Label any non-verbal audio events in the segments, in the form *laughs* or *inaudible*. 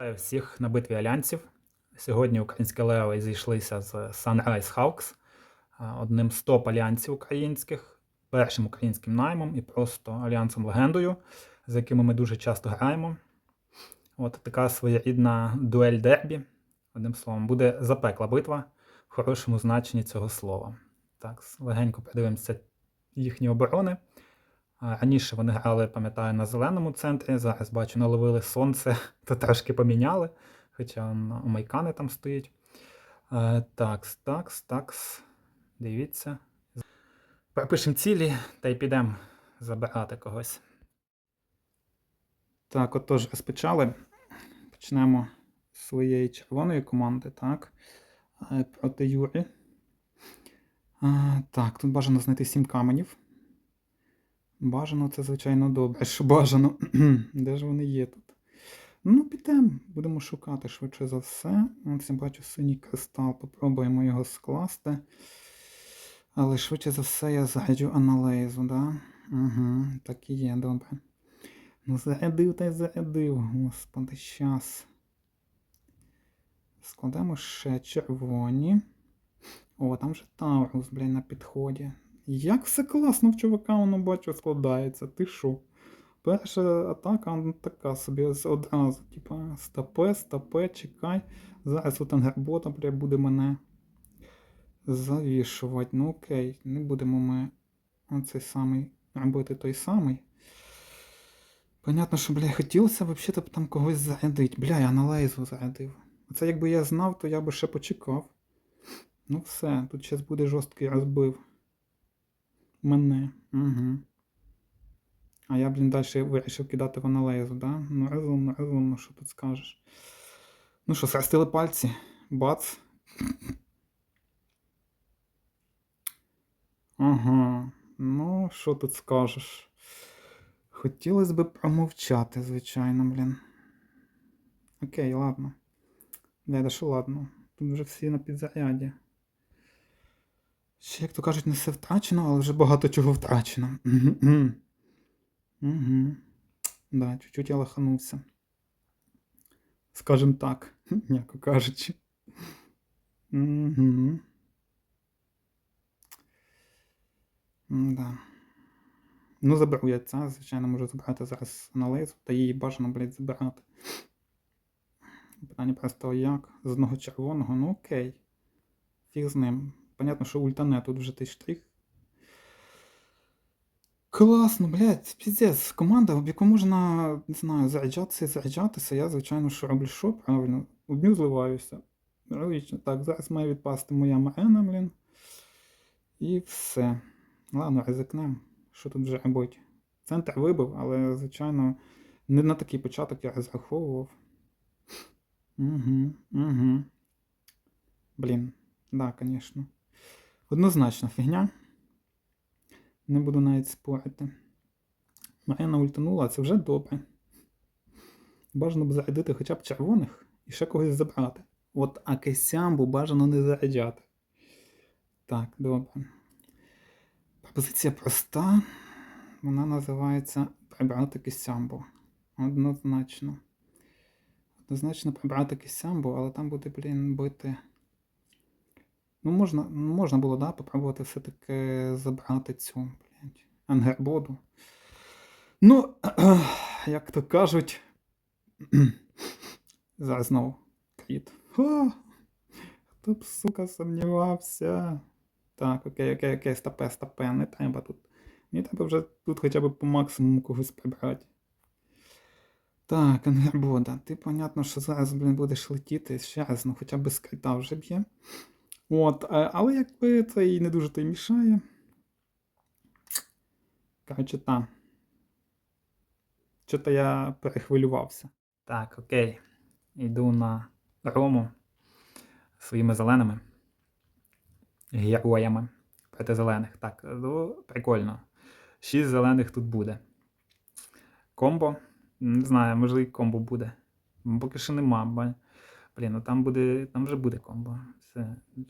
Всіх на битві альянсів. Сьогодні українські леви зійшлися з Sunrise Hawks, одним з топ альянсів українських, першим українським наймом і просто альянсом легендою, з якими ми дуже часто граємо. От така своєрідна дуель дербі. Одним словом, буде запекла битва в хорошому значенні цього слова. Так, легенько подивимося їхні оборони. Раніше вони грали, пам'ятаю, на зеленому центрі. Зараз бачу, наловили сонце, *laughs* то трошки поміняли. Хоча майкани там стоїть. Е, такс, такс, такс. Дивіться. Пропишемо цілі та й підемо забирати когось. Так, отож, розпочали. Почнемо з своєї червоної команди, так. Е, Проти Юрі. Е, Так, тут бажано знайти 7 каменів. Бажано, це, звичайно, добре. *laughs* Що бажано. *clears throat* Де ж вони є тут? Ну, підемо, будемо шукати швидше за все. Ось я бачу синій кристал, попробуємо його скласти. Але швидше за все я заряджу аналейзу, да? Угу, так і є, добре. Ну, зарядив та й зарядив, господи, щас. Складемо ще червоні. О, там же Таурус, блін, на підході. Як все класно в чувака, воно бачу, складається. Ти що? Перша атака ну, така собі одразу. Типа, стопе, стопе, чекай. Зараз от ангербота бля, буде мене завішувати. Ну окей, не будемо ми оцей самий робити той самий. Понятно, що, бля, хотілося взагалі там когось зарядити. Бля, я на лейзу зарядив. Це якби я знав, то я би ще почекав. Ну все, тут зараз буде жорсткий розбив. Мене. Угу. А я, блін, далі вирішив кидати в аналейзу, да? Ну, розумно, розумно, що тут скажеш. Ну що, срастили пальці. Бац. Ага. Ну, що тут скажеш? Хотілося б промовчати, звичайно, блін. Окей, ладно. Бля, да що ладно. Тут вже всі на підзаряді. Ще, як то кажуть, не все втрачено, але вже багато чого втрачено. Угу. Да, чуть-чуть я лоханувся. Скажем так, *laughs* м'яко кажучи. Да. Ну, заберу я це, звичайно, можу забрати зараз анализ, та її бажано, блядь, забирати. Питання просто як? З одного червоного, ну окей. Фіг з ним. Понятно, що ультане тут вже той штрих. Класно, блядь, піздець, команда, в яку можна, не знаю, заряджатися і заряджатися. Я, звичайно, що роблю що, правильно? Одню зливаюся. Логічно. Так, зараз має відпасти моя марена, блін. І все. Ладно, ризикнем. Що тут вже робити? Центр вибив, але, звичайно, не на такий початок я розраховував. Угу, угу. Блін, да, звісно. Однозначно фігня. Не буду навіть спорити. Марина ультанула, це вже добре. Бажано б зарядити хоча б червоних і ще когось забрати. От Акесямбу бажано не заряджати. Так, добре. Пропозиція проста. Вона називається прибрати кисямбу. Однозначно. Однозначно прибрати кисямбу, але там буде, блін, бити. Ну, можна, можна було, да, попробувати все-таки забрати цю, блядь, ангербоду. Ну, *clears throat* як то кажуть. *clears throat* Зараз знову кріт. Хто б, сука, сумнівався. Так, окей, окей, окей, стопе, стопе, не треба тут. Мені треба вже тут хоча б по максимуму когось прибрати. Так, ангербода. Ти, понятно, що зараз, блін, будеш летіти ще раз, ну хоча б скрита вже б'є. От, е, але якби це і не дуже то й мішає. Коротше, та. Що-то я перехвилювався. Так, окей. Йду на рому своїми зеленими героями проти зелених. Так, ну, прикольно. Шість зелених тут буде. Комбо. Не знаю, і комбо буде. Поки що нема. Бо... Блін, ну там буде, там вже буде комбо.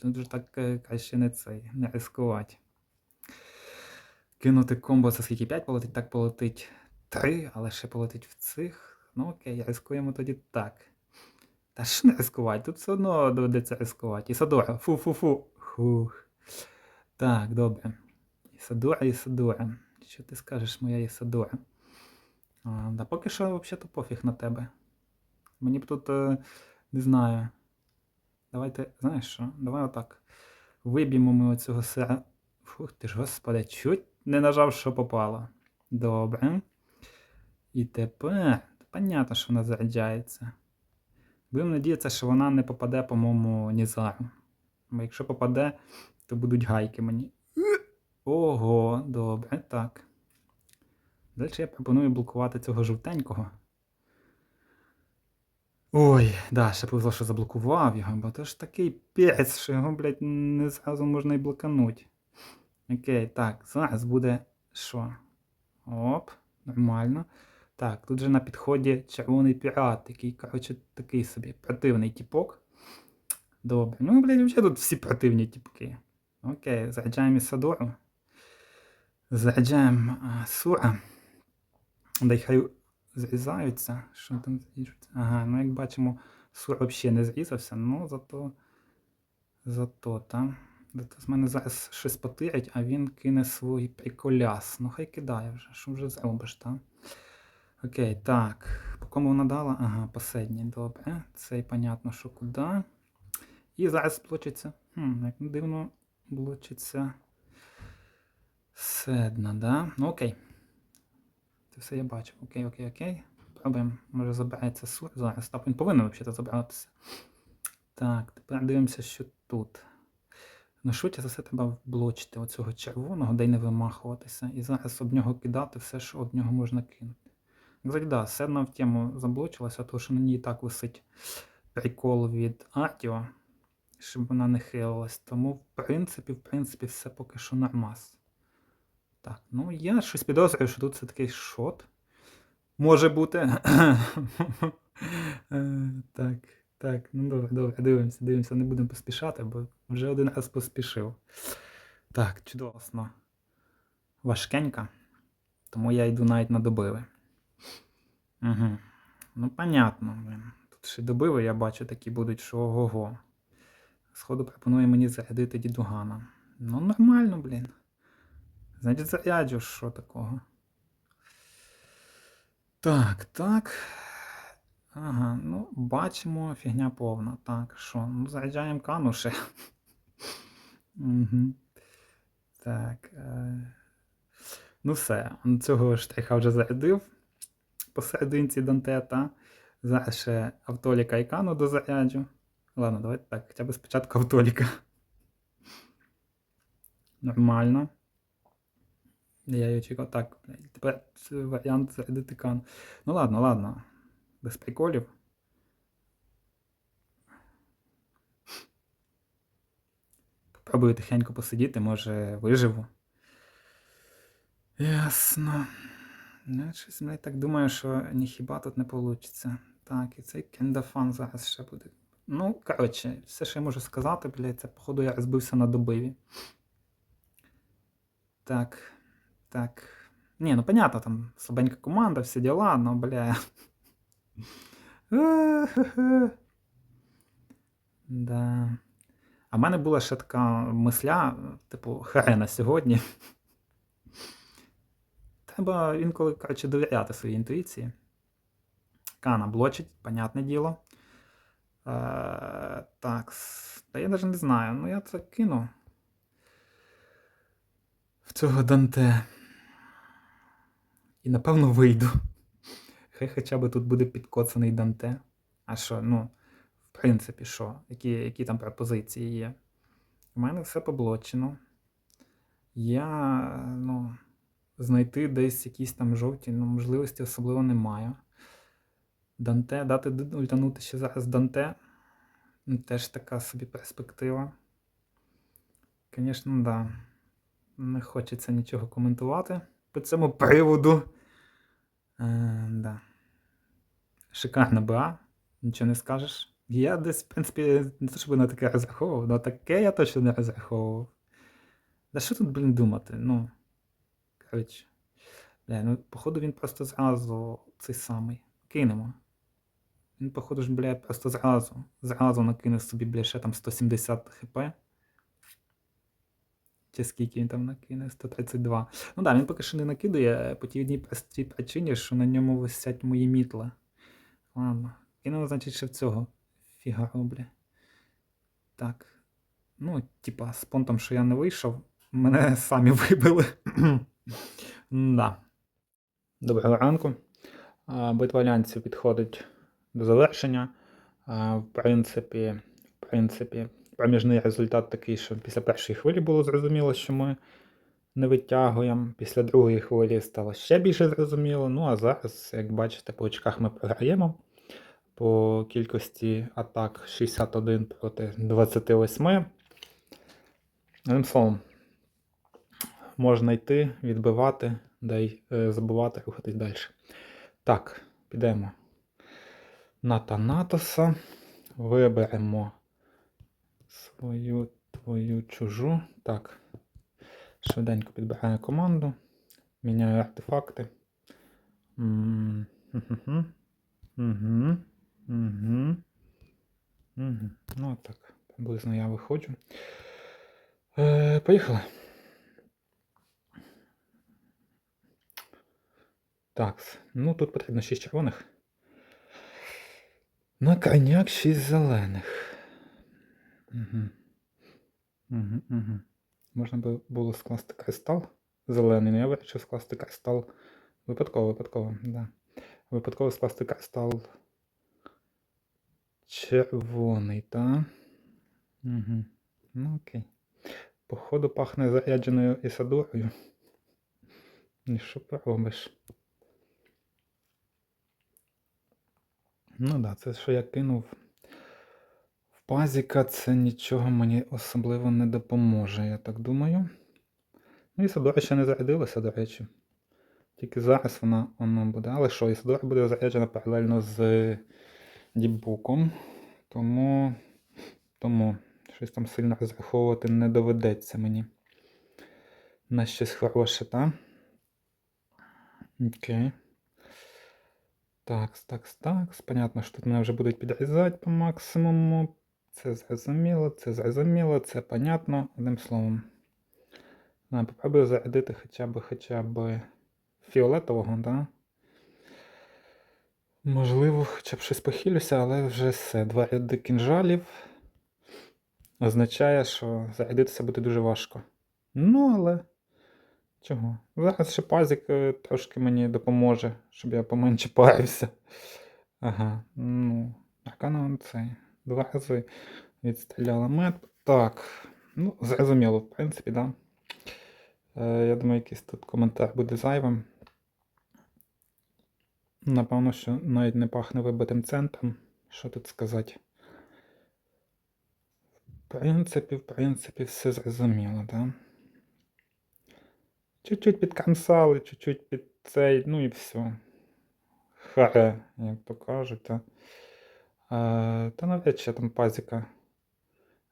Тут вже так е, краще не цей, не ризикувати. Кинути комбо це скільки 5 полетить, так полетить 3, але ще полетить в цих. Ну окей, ризикуємо тоді так. Та що не ризикувати? Тут все одно доведеться ризикувати. І Садора. Фу-фу-фу. Хух. Так, добре. Ісадора, Ісадора. Що ти скажеш, моя Ісадора? А, да поки що взагалі пофіг на тебе. Мені б тут, е, не знаю. Давайте, знаєш що? Давай отак. Виб'ємо ми оцього сера. Фух ти ж, господи, чуть не нажав, що попало. Добре. І тепер, понятно, що вона заряджається. Будемо надіятися, що вона не попаде, по-моєму, Нізару. Бо якщо попаде, то будуть гайки мені. Ого, добре, так. Далі я пропоную блокувати цього жовтенького. Ой, да, ще повезло, що заблокував його, бо то ж такий пець, що його, блядь, не зразу можна і блокануть. Окей, так, зараз буде що? Оп, нормально. Так, тут же на підході червоний пірат, який, коротше, такий собі противний тіпок. Добре. Ну, блядь, взагалі тут всі противні тіпки. Окей, заряджаємо Ісадору. Заряджаємо Сура. Дай хай зрізаються. Що там? Ага, ну як бачимо, Сур взагалі не зрізався, ну зато. Зато там. Зато з мене зараз щось потирять, а він кине свій приколяс. Ну хай кидає вже, що вже зробиш, так? Окей, так. По кому вона дала? Ага, последній, добре. Цей, понятно, що куди. І зараз блочиться. Хм, як дивно блочиться. Седна, да? Ну окей. Все я бачу. Окей, окей, окей. Пробуємо. Може забирається сур зараз. Так, він повинен взагалі забиратися. Так, тепер дивимося, що тут. Ну, швидше за все треба вблочити оцього червоного, де й не вимахуватися. І зараз об нього кидати все, що об нього можна кинути. Кстати, да, седна в тему заблочилася, тому що на ній так висить прикол від Артіо, щоб вона не хилилась. Тому, в принципі, в принципі, все поки що нормас. Так, ну я щось підозрюю, що тут все такий шот. Може бути. Е, Так, так, ну добре, добре, дивимося, дивимося, не будемо поспішати, бо вже один раз поспішив. Так, чудосно. Важкенька. Тому я йду навіть на добиви. Угу. Ну, понятно. Тут ще добиви, я бачу, такі будуть, що ого-го. Сходу пропонує мені зарядити дідугана. Ну, нормально, блін. Значить, заряджу, що такого. Так, так. Ага, ну, бачимо, фігня повна. Так, що? Ну, заряджаємо кану ще. Угу. Так. Е... Ну все, цього штриха вже зарядив посерединці Дантета. Зараз ще автоліка і кану дозаряджу. Ладно, давайте так, хоча б спочатку автоліка. Нормально. Я її чекав. Так, тепер варіант зарядити кан. Ну ладно, ладно. Без приколів. Попробую тихенько посидіти, може виживу. Ясно. Ну, щось я так думаю, що ніхіба тут не вийде. Так, і цей кендафан зараз ще буде. Ну, коротше, все, що я можу сказати, блядь, це, походу, я розбився на добиві. Так. Так. Ні, ну понятно, там слабенька команда, всі діла, но, бля. *laughs* Да. А в мене була ще така мисля, типу, хрена сьогодні. Треба інколи, коротше, довіряти своїй інтуїції. Кана блочить, понятне діло. Е, так, та я навіть не знаю. Ну я це кину. В цього Данте. І напевно вийду. Хай хоча б тут буде підкоцаний Данте. А що, ну, в принципі, що? Які які там пропозиції є? У мене все поблочено. Я, ну, знайти десь якісь там жовті, ну, можливості особливо немає. Данте, дати ультанути ще зараз Данте. Ну, Теж така собі перспектива. Звісно, да. Не хочеться нічого коментувати по цьому приводу. Е, да. Шикарна БА, нічого не скажеш. Я десь, в принципі, не те, щоб на таке розраховував, але таке я точно не розраховував. Да що тут, блін, думати? Ну. Коротше. Ну, походу, він просто зразу цей самий. Кинемо. Він, походу ж, бля, просто зразу. Зразу накине собі, бля, ще там 170 хп. Чи скільки він там накине? 132. Ну так, він поки що не накидає по тій одній простій причині, що на ньому висять мої мітли. Ладно. Кинув, значить, ще в цього фігару, бля. Так. Ну, типа, з понтом, що я не вийшов, мене *laughs* самі вибили. *clears throat* да. Доброго ранку. Битва альянсів підходить до завершення. В принципі, в принципі, проміжний результат такий, що після першої хвилі було зрозуміло, що ми не витягуємо. Після другої хвилі стало ще більше зрозуміло. Ну а зараз, як бачите, по очках ми програємо. По кількості атак 61 проти 28. Одним словом, можна йти, відбивати, да й е, забувати, рухатись далі. Так, підемо на Танатоса. Виберемо свою твою чужу. Так. Швиденько підбираю команду. Міняю артефакти. Ну, от так. Приблизно я виходжу. Е, поїхали. Так, ну тут потрібно 6 червоних. На коняк 6 зелених. Угу. Угу, угу. Можна було скласти кристал зелений, але я вирішив скласти кристал. Випадково, випадково, да. Випадково скласти кристал червоний, так? Угу. Ну окей. Походу пахне зарядженою Ісадорою. І що поробиш? Ну так, да, це що я кинув пазіка, це нічого мені особливо не допоможе, я так думаю. Ну, Ісадора ще не зарядилася, до речі. Тільки зараз вона воно буде. Але що, Ісадора буде заряджена паралельно з дібуком. Тому, тому щось там сильно розраховувати не доведеться мені. На щось хороше, так? Окей. Так, так, так. Понятно, що тут мене вже будуть підрізати по максимуму. Це зрозуміло, це зрозуміло, це понятно. Одним словом. На, попробую зарядити хоча б хоча б фіолетового, да? Можливо, хоча б щось похилюся, але вже все. Два ряди кінжалів означає, що зарядитися буде дуже важко. Ну, але чого? Зараз ще пазик е, трошки мені допоможе, щоб я поменше парився. Ага, ну, аркана цей. Два рази відстріляла мед. Так, ну, зрозуміло, в принципі, да. Е, я думаю, якийсь тут коментар буде зайвим. Напевно, що навіть не пахне вибитим центром. Що тут сказати? В принципі, в принципі, все зрозуміло, да? Чуть-чуть підкамсали, чуть-чуть під цей, ну і все. Харе, як то кажуть. Та, навряд чи там пазіка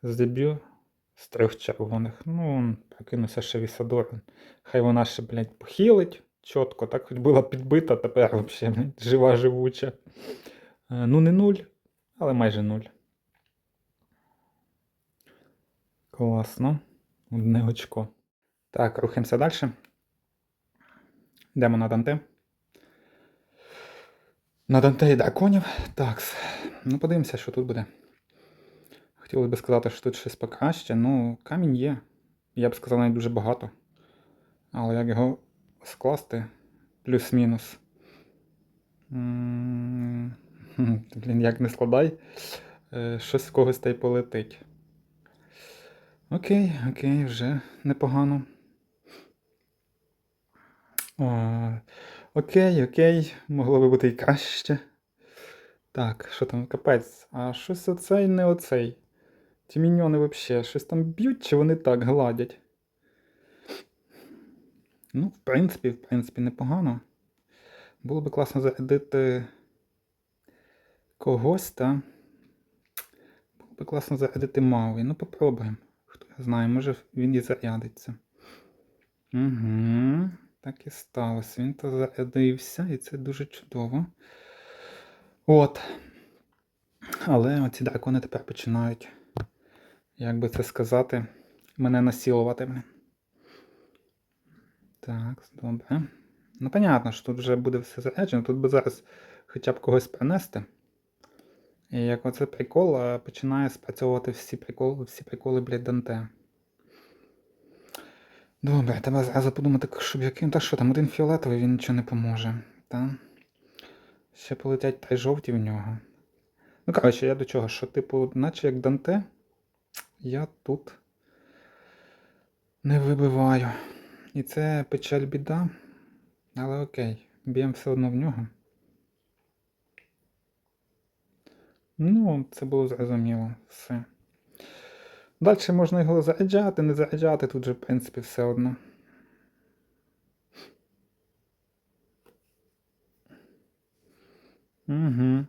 здеб'ю з трьох червоних. Ну, прокинувся ще Вісадор. Хай вона ще, блядь, похилить чітко, так хоч була підбита, тепер взагалі блядь, жива живуча. Ну, не нуль, але майже нуль. Класно. Одне очко. Так, рухаємося далі. Йдемо на Данте. На Данте і драконів. Так, ну подивимося, що тут буде. Хотілося б сказати, що тут щось покраще. Ну, камінь є. Я б сказав, навіть дуже багато. Але як його скласти плюс-мінус. *laughs* Блін, як не складай, е, щось з когось та й полетить. Окей, окей, вже непогано. Окей, окей, могло би бути і краще. Так, що там, капець, а щось оцей не оцей. Ті міньйони взагалі, щось там б'ють, чи вони так гладять? Ну, в принципі, в принципі, непогано. Було би класно зарядити когось, та. Було би класно зарядити Мауі. Ну, попробуємо. Хто знає, може він і зарядиться. Угу. Так і сталося. Він то зарядився, і це дуже чудово. От. Але оці дракони тепер починають, як би це сказати, мене насілувати. Так, добре. Ну, понятно, що тут вже буде все заряджено. Тут би зараз хоча б когось принести. І як оце прикол, починає спрацьовувати всі приколи, всі приколи, блядь, Данте. Добре, треба зразу подумати, щоб яким. Та що там, один фіолетовий, він нічого не поможе. Та? Ще полетять три жовті в нього. Ну, коротше, я до чого, що, типу, наче як Данте, я тут не вибиваю. І це печаль біда. Але окей, б'ємо все одно в нього. Ну, це було зрозуміло. Все. Далі можна його заряджати, не заряджати, тут же, в принципі, все одно. Угу.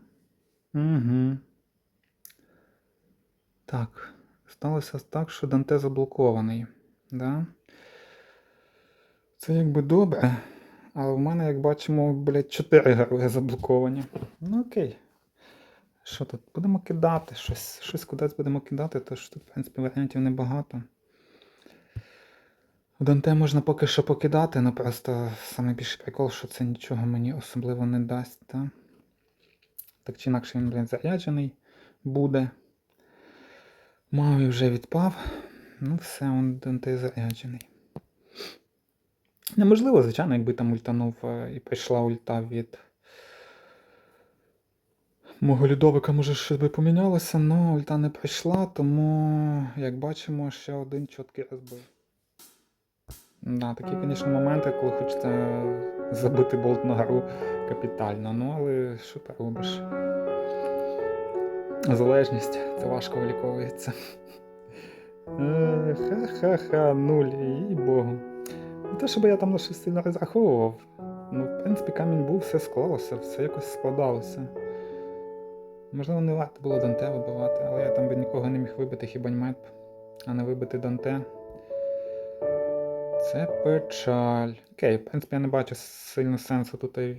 Угу. Так. Сталося так, що Данте заблокований. Да? Це якби добре. Але в мене, як бачимо, блядь, 4 герої заблоковані. Ну окей. Що тут? Будемо кидати щось. Щось кудись будемо кидати, тож тут, в принципі, варіантів небагато. В Данте можна поки що покидати, але просто найбільший прикол, що це нічого мені особливо не дасть. Та? Так чи інакше він, блін, заряджений буде. Маві вже відпав. Ну все, он Данте заряджений. Неможливо, звичайно, якби там ультанув е, і прийшла ульта від мого льодовика, може щось би помінялося, але ульта не прийшла, тому, як бачимо, ще один чіткий розбив. Да, такі, звісно, моменти, коли хочеться забити болт на гру капітально. Ну, але що ти робиш? Залежність, це важко виліковується. Ха-ха-ха, нуль, їй богу. Не те, щоб я там на щось сильно розраховував. Ну, в принципі, камінь був, все склалося, все якось складалося. Можливо, не варто було Данте вибивати, але я там би нікого не міг вибити, хіба німет, а не вибити Данте. Це печаль. Окей, в принципі, я не бачу сильно сенсу тут і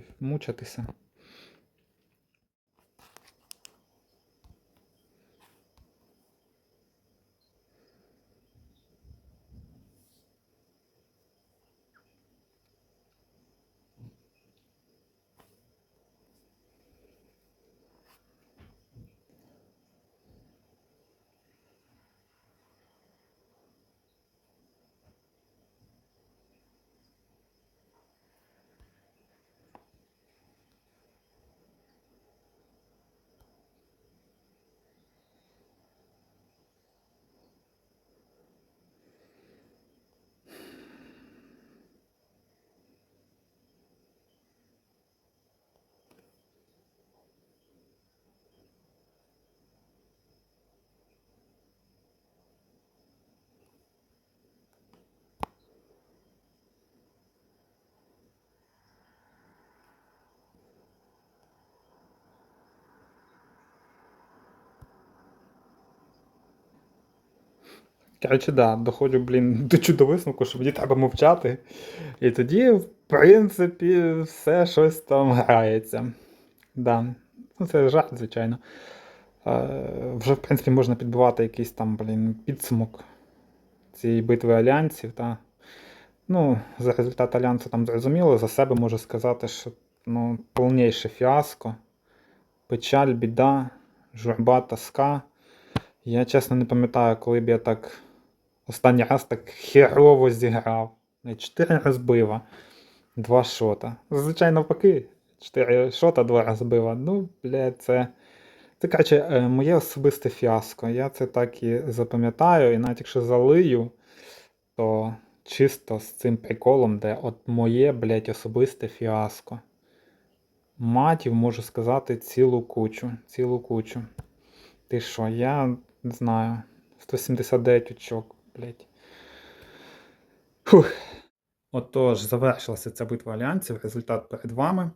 Коротше, да, доходжу, блін, *laughs* до висновку, що мені треба мовчати. І тоді, в принципі, все щось там грається. Да. Ну, це жарт, звичайно. Е, вже, в принципі, можна підбивати якийсь там, блін, підсумок цієї битви альянсів. Та. Ну, за результат альянсу там зрозуміло, за себе можу сказати, що ну, повніше фіаско, печаль, біда, журба, тоска. Я чесно не пам'ятаю, коли б я так останній раз так херово зіграв. 4 розбива, 2 шота. Зазвичай навпаки, 4 шота, 2 розбива. Ну, бля, це. Це коротше, е, моє особисте фіаско. Я це так і запам'ятаю, і навіть якщо залию, то чисто з цим приколом, де от моє, блядь, особисте фіаско. Матів можу сказати цілу кучу. Цілу кучу. Ти що, я не знаю. 179 очок, блять. Фух. Отож, завершилася ця битва альянсів. Результат перед вами.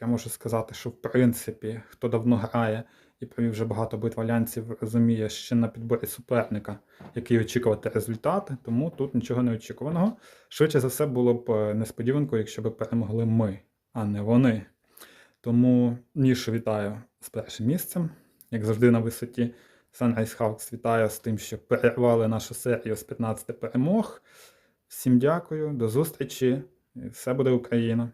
Я можу сказати, що в принципі, хто давно грає і провів вже багато битв альянсів, розуміє ще на підборі суперника, який очікувати результати, тому тут нічого не очікуваного. Швидше за все було б е, несподіванкою, якщо б перемогли ми, а не вони. Тому Мішу вітаю з першим місцем. Як завжди на висоті. Sunrise Hawks вітаю з тим, що перервали нашу серію з 15 перемог. Всім дякую, до зустрічі. Все буде Україна!